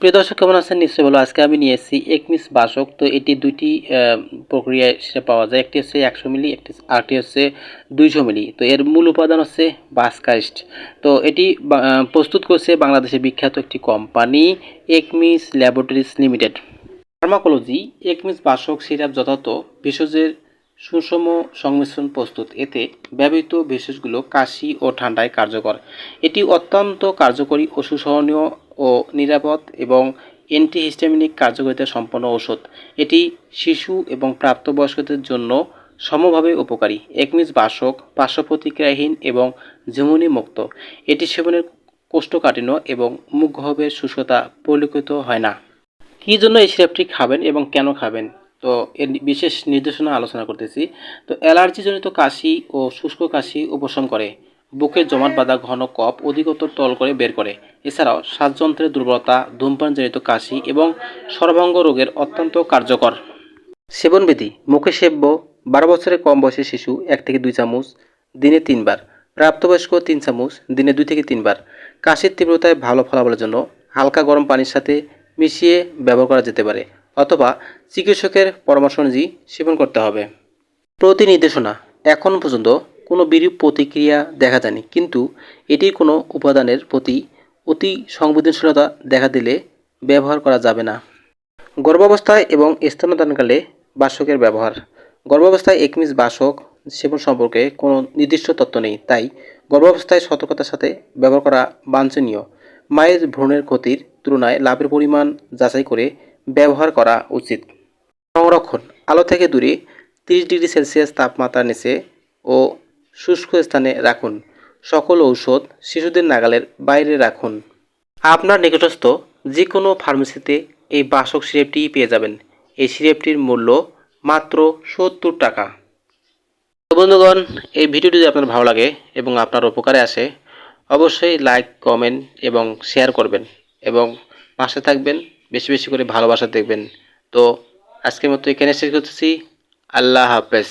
প্রিয় দর্শক, কেমন আছেন? নিশ্চয়ই বলো আজকে আমি নিয়ে এসেছি একমিস বাসক। তো এটি দুইটি প্রক্রিয়ায় সেটা পাওয়া যায়। একটি হচ্ছে একশো মিলি, একটি আরটি হচ্ছে দুইশো মিলি। তো এর মূল উপাদান হচ্ছে বাসকাইস্ট। তো এটি প্রস্তুত করছে বাংলাদেশের বিখ্যাত একটি company Acme laboratories limited. Pharmacology Acme বাসক সিরাপ যথাযথ ভেষজের সুষম সংমিশ্রণ প্রস্তুত। এতে ব্যবহৃত ভেষজগুলো কাশি ও ঠান্ডায় কার্যকর। এটি অত্যন্ত কার্যকরী ও সুসহনীয় ও নিরাপদ এবং অ্যান্টিহিস্টামিনিক কার্যকারিতা সম্পন্ন ঔষধ। এটি শিশু এবং প্রাপ্তবয়স্কদের জন্য সমভাবে উপকারী। একমিস বাসক পার্শ্ব প্রতিক্রিয়াহীন এবং ঝিমুনি মুক্ত এটি সেবনের কোষ্ঠকাঠিন্য এবং মুখগহ্বরের শুষ্কতা পরিলক্ষিত হয় না। কী জন্য এই সিরাপটি খাবেন এবং কেন খাবেন? তো এর বিশেষ নির্দেশনা আলোচনা করতেছি। তো অ্যালার্জিজনিত কাশি ও শুষ্ক কাশি উপশম করে। বুকে জমাট বাঁধা ঘন কফ অধিকতর তল করে বের করে। এছাড়াও শ্বাসযন্ত্রের দুর্বলতা, ধূমপানজনিত কাশি এবং সর্বাঙ্গ রোগের অত্যন্ত কার্যকর। সেবনবিধি, মুখে সেব্য, বারো বছরের কম বয়সী শিশু এক থেকে দুই চামচ, দিনে তিনবার, প্রাপ্তবয়স্ক তিন চামচ, দিনে দুই থেকে তিনবার। কাশির তীব্রতায় ভালো ফলাফলের জন্য হালকা গরম পানির সাথে মিশিয়ে ব্যবহার করা যেতে পারে, অথবা চিকিৎসকের পরামর্শ অনুযায়ী সেবন করতে হবে। প্রতি নির্দেশনা এখন পর্যন্ত কোনো বিরূপ প্রতিক্রিয়া দেখা যায়নি। কিন্তু এটির কোনো উপাদানের প্রতি অতি সংবেদনশীলতা দেখা দিলে ব্যবহার করা যাবে না। গর্ভাবস্থায় এবং স্তন্যদানকালে বাসকের ব্যবহার। গর্ভাবস্থায় একমিস বাসক সেবন সম্পর্কে কোনো নির্দিষ্ট তথ্য নেই, তাই গর্ভাবস্থায় সতর্কতার সাথে ব্যবহার করা বাঞ্ছনীয়। মায়ের ভ্রূণের ক্ষতির তুলনায় লাভের পরিমাণ যাচাই করে ব্যবহার করা উচিত। সংরক্ষণ। আলো থেকে দূরে তিরিশ ডিগ্রি সেলসিয়াস তাপমাত্রার নিচে ও শুষ্ক স্থানে রাখুন। সকল ঔষধ শিশুদের নাগালের বাইরে রাখুন। আপনার নিকটস্থ যে কোনো ফার্মেসিতে এই বাসক সিরেপটি পেয়ে যাবেন। এই সিরেপটির মূল্য মাত্র সত্তর টাকা। বন্ধুগণ, এই ভিডিওটি যদি আপনার ভালো লাগে এবং আপনার উপকারে আসে, অবশ্যই লাইক, কমেন্ট এবং শেয়ার করবেন এবং পাশে থাকবেন, বেশি বেশি করে ভালোবাসা দেখবেন। তো আজকের মতো এখানে শেষ করতেছি। আল্লাহ হাফেজ।